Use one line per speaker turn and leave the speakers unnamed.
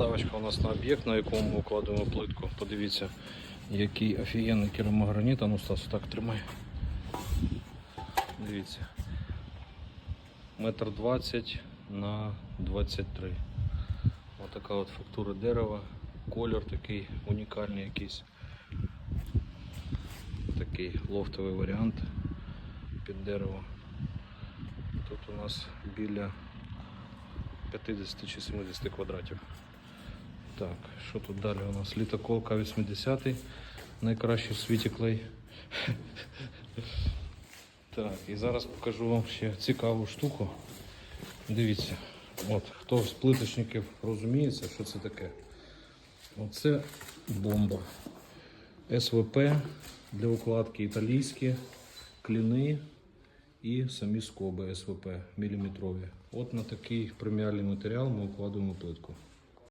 Ставочка у нас на об'єкт, на якому ми укладуємо плитку. Подивіться, який офігенний керамограніт. Ну Стас, так тримай. Дивіться. Метр двадцять на 23. Ось така от фактура дерева. Колір такий унікальний якийсь. Такий лофтовий варіант під дерево. Тут у нас біля 50 чи 70 квадратів. Так, що тут далі у нас? Літокол К-80, найкращий в світі клей. Так, і зараз покажу вам ще цікаву штуку. Дивіться, от хто з плиточників розуміється, що це таке. Оце бомба. СВП для укладки італійські, кліни і самі скоби СВП міліметрові. От на такий преміальний матеріал ми укладуємо плитку.